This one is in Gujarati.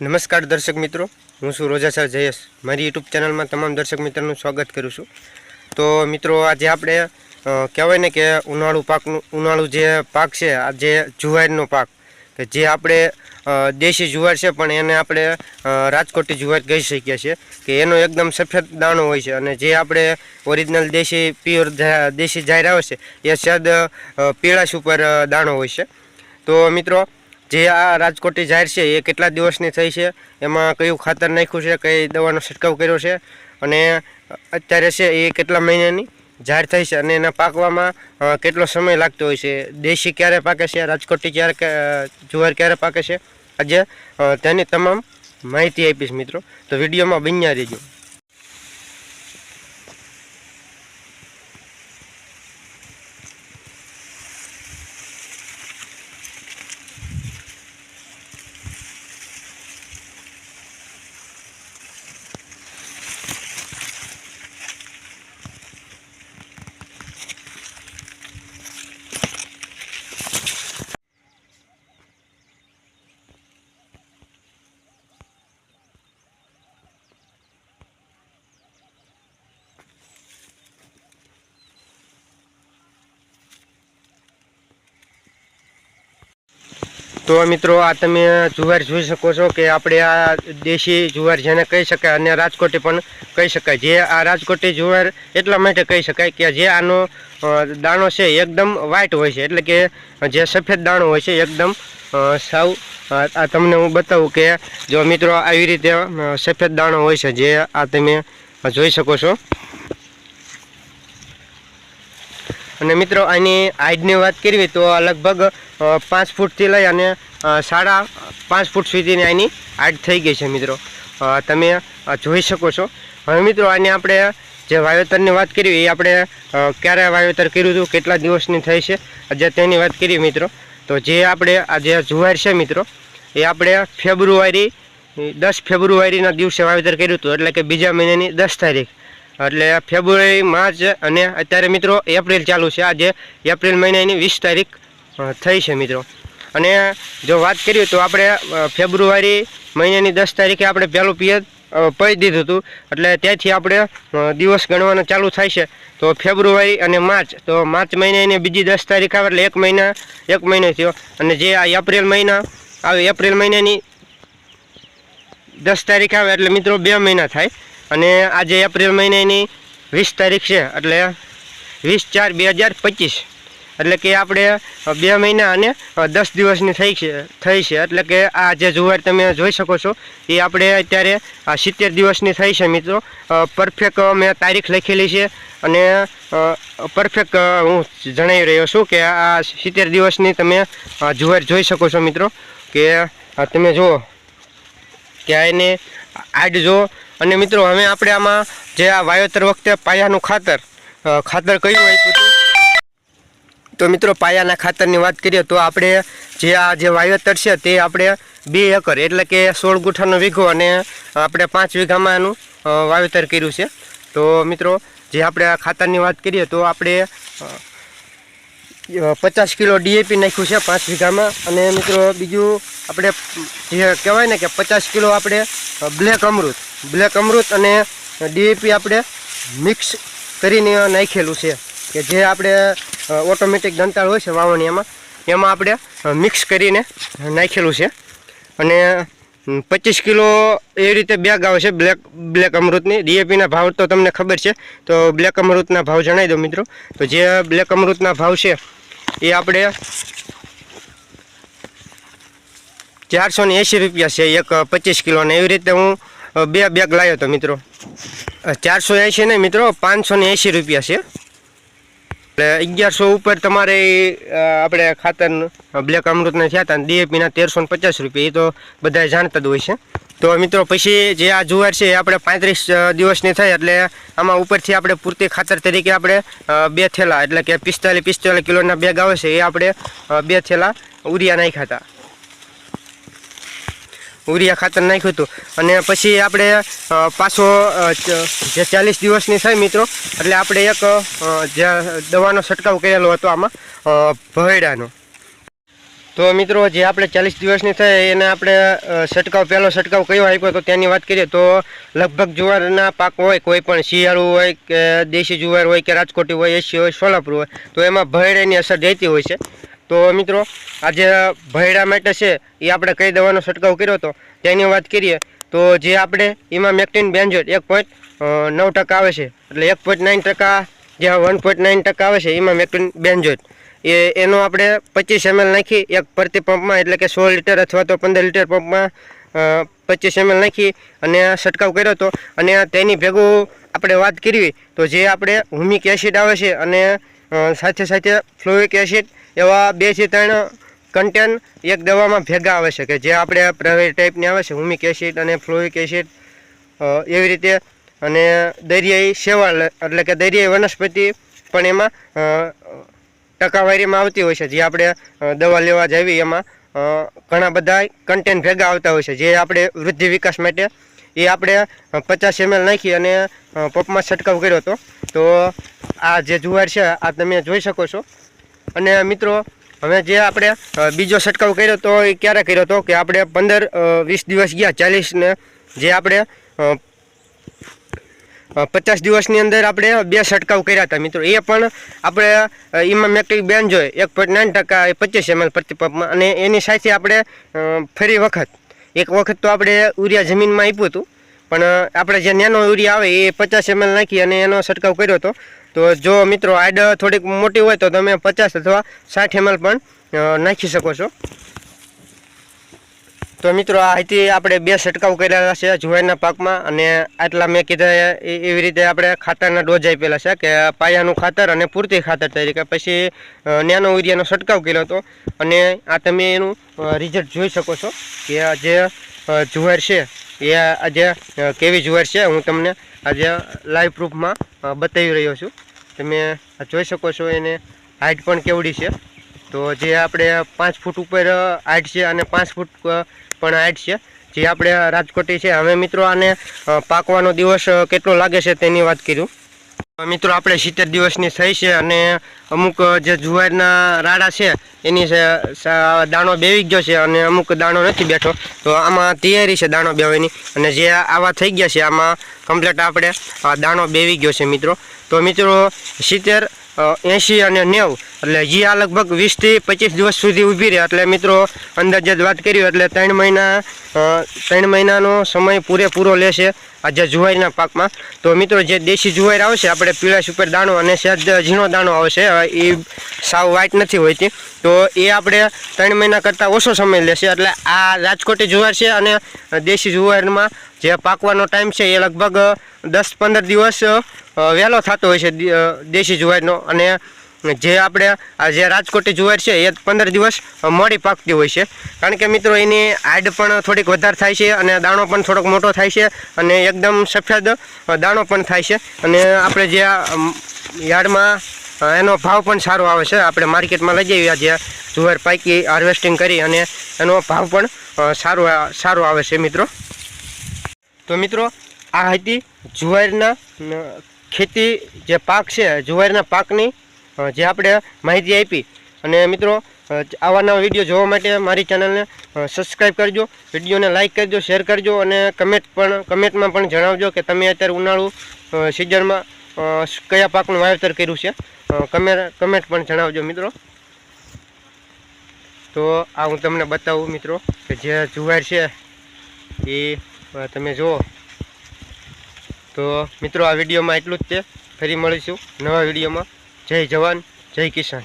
નમસ્કાર દર્શક મિત્રો, હું છું રોજાસર જયેશ. મારી યુટ્યુબ ચેનલમાં તમામ દર્શક મિત્રોનું સ્વાગત કરું છું. તો મિત્રો, આજે આપણે કહેવાય ને કે ઉનાળુ પાકનું, ઉનાળુ જે પાક છે, આ જે જુવારનો પાક, કે જે આપણે દેશી જુવાર છે, પણ એને આપણે રાજકોટી જુવાર કહી શકીએ છીએ, કે એનો એકદમ સફેદ દાણો હોય છે. અને જે આપણે ઓરિજિનલ દેશી પ્યોર દેશી જાહેર આવે છે, એ સદ પીળાશ ઉપર દાણો હોય છે. તો મિત્રો જે આ રાજકોટી જાહેર છે, એ કેટલા દિવસની થઈ છે, એમાં કયું ખાતર નાખ્યું છે, કઈ દવાનો છંટકાવ કર્યો છે અને અત્યારે છે, એ કેટલા મહિનાની જાહેર થઈ છે અને એના પાકવામાં કેટલો સમય લાગતો હોય છે, દેશી ક્યારે પાકે છે રાજકોટી ક્યારે જુવાર ક્યારે પાકે છે, આજે તેની તમામ માહિતી આપીશ મિત્રો. તો વિડીયોમાં બન્યા રહેજો. તો મિત્રો, આ તમે જુવાર જોઈ શકો છો કે આપણે આ દેશી જુવાર જેને કહી શકાય અને રાજકોટી પણ કહી શકાય. જે આ રાજકોટી જુવાર એટલા માટે કહી શકાય કે જે આનો દાણો છે એકદમ વ્હાઇટ હોય છે. એટલે કે જે સફેદ દાણો હોય છે એકદમ સાવ આ તમને હું બતાવું કે જો મિત્રો આવી રીતે સફેદ દાણો હોય છે જે આ તમે જોઈ શકો છો. અને મિત્રો, આની હાઈટની વાત કરવી તો લગભગ પાંચ ફૂટથી લઈ અને સાડા પાંચ ફૂટ સુધીની આની આડ થઈ ગઈ છે મિત્રો. તમે જોઈ શકો છો. હવે મિત્રો આની આપણે જે વાવેતરની વાત કરી એ આપણે ક્યારે વાવેતર કર્યું હતું, કેટલા દિવસની થઈ છે, જે તેની વાત કરીએ મિત્રો. તો જે આપણે, આ જે જુવાર છે મિત્રો, એ આપણે ફેબ્રુઆરી, દસ ફેબ્રુઆરીના દિવસે વાવેતર કર્યું હતું, એટલે કે બીજા મહિનાની દસ તારીખ. એટલે ફેબ્રુઆરી, માર્ચ અને અત્યારે મિત્રો એપ્રિલ ચાલુ છે. આજે એપ્રિલ મહિનાની વીસ તારીખ થઈ છે મિત્રો. અને જો વાત કરીએ તો આપણે ફેબ્રુઆરી મહિનાની દસ તારીખે આપણે પહેલું પિયત પહી દીધું હતું. એટલે ત્યાંથી આપણે દિવસ ગણવાનું ચાલુ થાય છે. તો ફેબ્રુઆરી અને માર્ચ, તો માર્ચ મહિનાની બીજી દસ તારીખ આવે એટલે એક મહિના, એક મહિનો થયો. અને જે આ એપ્રિલ મહિના આવે એપ્રિલ મહિનાની દસ તારીખ આવે એટલે મિત્રો બે મહિના થાય. અને આજે એપ્રિલ મહિનાની વીસ તારીખ છે, એટલે વીસ ચાર બે હજાર પચીસ. એટલે કે આપણે બે મહિના અને દસ દિવસની થઈ છે થઈ છે. એટલે કે આ જે જુવાર તમે જોઈ શકો છો, એ આપણે અત્યારે સિત્તેર દિવસની થઈ છે મિત્રો. પરફેક્ટ મેં તારીખ લખેલી છે અને પરફેક્ટ હું જણાવી રહ્યો છું કે આ સિત્તેર દિવસની તમે જુવાર જોઈ શકો છો મિત્રો. કે તમે જુઓ કે આ એને આડ જો. અને મિત્રો હવે આપણે આમાં જે આ વાવેતર વખતે પાયાનું ખાતર ખાતર કયું આપ્યું હતું તો મિત્રો, પાયાના ખાતરની વાત કરીએ તો આપણે જે આ જે વાવેતર છે તે આપણે બે એકર એટલે કે સોળ ગુઠાનો વીઘો અને આપણે પાંચ વીઘામાં એનું વાવેતર કર્યું છે. તો મિત્રો, જે આપણે આ ખાતરની વાત કરીએ તો આપણે પચાસ કિલો ડીએપી નાખ્યું છે પાંચ વીઘામાં. અને મિત્રો, બીજું આપણે જે કહેવાય ને કે પચાસ કિલો આપણે બ્લેક અમૃત બ્લેક અમૃત અને ડીએપી આપણે મિક્સ કરીને નાખેલું છે. કે જે આપણે ઓટોમેટિક દંતાળ હોય છે વાવણી એમાં. એમાં આપણે મિક્સ કરીને નાખેલું છે. અને પચીસ કિલો એ રીતે બેગ આવે છે બ્લેક બ્લેક અમૃતની. ડીએપીના ભાવ તો તમને ખબર છે. તો બ્લેક અમૃતના ભાવ જણાવી દો મિત્રો. તો જે બ્લેક અમૃતના ભાવ છે, એ આપણે ચારસો ને એંશી રૂપિયા છે એક પચીસ કિલોને એવી રીતે હું બે બેગ લાવ્યો હતો મિત્રો. ચારસો એંશી નહીં મિત્રો પાંચસો ને એંસી રૂપિયા છે. એટલે અગિયારસો ઉપર તમારે આપણે ખાતર બ્લેક અમૃતના થયા હતા ડીએપીના તેરસો ને પચાસ રૂપિયા, એ તો બધા જાણતા જ હોય છે. તો મિત્રો, પછી જે આ જુવાર છે, એ આપણે પાંત્રીસ દિવસની થઈ એટલે આમાં ઉપરથી આપણે પૂરતી ખાતર તરીકે આપણે બે થેલા એટલે કે પિસ્તાલીસ પિસ્તાલીસ કિલોના બેગ આવે છે, એ આપણે બે થેલા ઉરિયા નાખ્યા હતા ઉરિયા ખાતર નાખ્યું હતું. અને પછી આપણે પાછો જે ચાલીસ દિવસની થઈ મિત્રો એટલે આપણે એક જે દવાનો છંટકાવ કરેલો હતો આમાં અ, ભવેડાનો. તો મિત્રો જે આપણે ચાલીસ દિવસની થાય એને આપણે છંટકાવ પહેલો છંટકાવ કયો આપ્યો તો તેની વાત કરીએ તો લગભગ જુવારના પાક હોય કોઈ પણ શિયાળું હોય કે દેશી જુવાર હોય કે રાજકોટી હોય એસી હોય સોલાપુર હોય તો એમાં ભયડાની અસર રહેતી હોય છે. તો મિત્રો, આજે ભયડા માટે છે, એ આપણે કઈ દવાનો છંટકાવ કર્યો હતો. તેની વાત કરીએ, તો જે આપણે એમાં મેક્ટિન બેન્જોટ એક પોઈન્ટ નવ ટકા આવે છે. એટલે એક પોઈન્ટ નાઇન ટકા જે વન પોઈન્ટ નાઇન ટકા આવે છે, એમાં મેક્ટિન બેન્જોટ એ, એનો આપણે પચીસ એમએલ નાખી, એક પ્રતિ પંપમાં, એટલે કે સોળ લીટર અથવા તો પંદર લીટર પંપમાં પચીસ એમએલ નાખી અને છંટકાવ કર્યો હતો. અને તેની ભેગું આપણે વાત કરવી, તો જે આપણે હુમિક એસિડ આવે છે અને સાથે સાથે ફ્લોરિક એસિડ એવા બેથી ત્રણ કન્ટેન એક દવામાં ભેગા આવે છે કે જે આપણે પ્રાઇવેટ ટાઈપની આવે છે, હુમિક એસિડ અને ફ્લોરિક એસિડ એવી રીતે. અને દરિયાઈ શેવાળ, એટલે કે દરિયાઈ વનસ્પતિ પણ એમાં ટકાવારીમાં આવતી હોય છે. જે આપણે દવા લેવા જાવી એમાં ઘણા બધા કન્ટેન ભેગા આવતા હોય છે. જે આપણે વૃદ્ધિ વિકાસ માટે, એ આપણે પચાસ એમએલ નાખી અને પંપમાં છંટકાવ કર્યો હતો. તો આ જે જુવાર છે, આ તમે જોઈ શકો છો. અને મિત્રો, હવે જે આપણે બીજો છંટકાવ કર્યો તો એ ક્યારે કર્યો હતો કે આપણે પંદર વીસ દિવસ ગયા ચાલીસને, જે આપણે પચાસ દિવસની અંદર આપણે બે છંટકાવ કર્યા હતા. મિત્રો, એ પણ આપણે એમાં મેક્ટિક બેન જોઈએ એક પોઈન્ટ નાઇન ટકા એ પચીસ એમએલ પ્રતિપંપમાં અને એની સાથે આપણે ફરી વખત, એક વખત તો આપણે યુરિયા જમીનમાં આપ્યું હતું. પણ આપણે જે નાનો યુરિયા આવે એ પચાસ એમએલ નાખી અને એનો છંટકાવ કર્યો હતો. તો જો મિત્રો, આડ થોડીક મોટી હોય તો તમે પચાસ અથવા સાઠ એમએલ પણ નાખી શકો છો. તો મિત્રો, આ આપણે બે છંટકાવ કરેલા છે જુવારના પાકમાં અને આટલા મેં કીધા એવી રીતે આપણે ખાતરના ડોઝ આપેલા છે કે પાયાનું ખાતર અને પૂરતી ખાતર તરીકે. પછી નાનો યુરિયાનો છંટકાવ કર્યો હતો અને આ તમે એનું રિઝલ્ટ જોઈ શકો છો કે જે જુવાર છે, એ આજે કેવી જુવાર છે હું તમને આજે લાઈવ પ્રૂફમાં બતાવી રહ્યો છું. તમે જોઈ શકો છો એને હાઇટ પણ કેવડી છે. તો જે આપણે પાંચ ફૂટ ઉપર હાઇટ છે અને પાંચ ફૂટ પણ હાઇટ છે. જે આપણે રાજકોટી છે. હવે મિત્રો આને પાકવાનો દિવસ કેટલો લાગે છે તેની વાત કર્યું મિત્રો, આપણે સિત્તેર દિવસની થઈ છે અને અમુક જે જુવારના રાડા છે, એની દાણો બેવી ગયો છે અને અમુક દાણો નથી બેઠો. તો આમાં તૈયારી છે દાણો બેવાની અને જે આવા થઈ ગયા છે, આમાં કમ્પ્લેટ આપણે દાણો બેવી ગયો છે મિત્રો. તો મિત્રો, સિત્તેર એંશી અને નેવું એટલે જે આ લગભગ વીસથી પચીસ દિવસ સુધી ઊભી રહે. એટલે મિત્રો, અંદાજે વાત કરી એટલે ત્રણ મહિના ત્રણ મહિનાનો સમય પૂરેપૂરો લેશે આ જે જુવારના પાકમાં. તો મિત્રો, જે દેશી જુવાર આવશે, આપણે પીળાશ ઉપર દાણો અને સહેજ ઝીણો દાણો આવશે એ સાવ વાઇટ નથી હોતી તો એ આપણે ત્રણ મહિના કરતાં ઓછો સમય લેશે. એટલે આ રાજકોટી જુવાર છે અને દેશી જુવારમાં જે પાકવાનો ટાઈમ છે, એ લગભગ દસ પંદર દિવસ વહેલો થતો હોય છે દેશી જુવારનો અને જે આપણે, આ જે રાજકોટી જુવાર છે, એ પંદર દિવસ મોડી પાકતી હોય છે. કારણ કે મિત્રો, એની આડ પણ થોડીક વધારે થાય છે અને દાણો પણ થોડોક મોટો થાય છે અને એકદમ સફેદ દાણો પણ થાય છે. અને આપણે જે યાર્ડમાં એનો ભાવ પણ સારો આવે છે. આપણે માર્કેટમાં લઈ જઈએ જે જુવાર પાકી, હાર્વેસ્ટિંગ કરી અને એનો ભાવ પણ સારો સારો આવે છે મિત્રો. તો મિત્રો, આ હતી જુવારના ખેતી જે પાક છે, જુવારના પાકની જે આપણે માહિતી આપી. અને મિત્રો આવા નવા વીડિયો જોવા માટે મારી ચેનલને સબસ્ક્રાઈબ કરજો, વિડીયોને લાઇક કરજો શેર કરજો, અને કમેન્ટ પણ કમેન્ટમાં પણ જણાવજો કે તમે અત્યારે ઉનાળુ સિઝનમાં કયા પાકનું વાવેતર કર્યું છે. કમેન્ટ કમેન્ટ પણ જણાવજો મિત્રો. તો આ હું તમને બતાવું મિત્રો, કે જે જુવાર છે, એ તમે જુઓ. તો મિત્રો, આ વિડીયોમાં એટલું જ છે. ફરી મળીશું નવા વિડીયોમાં. જય જવાન જય કિસાન.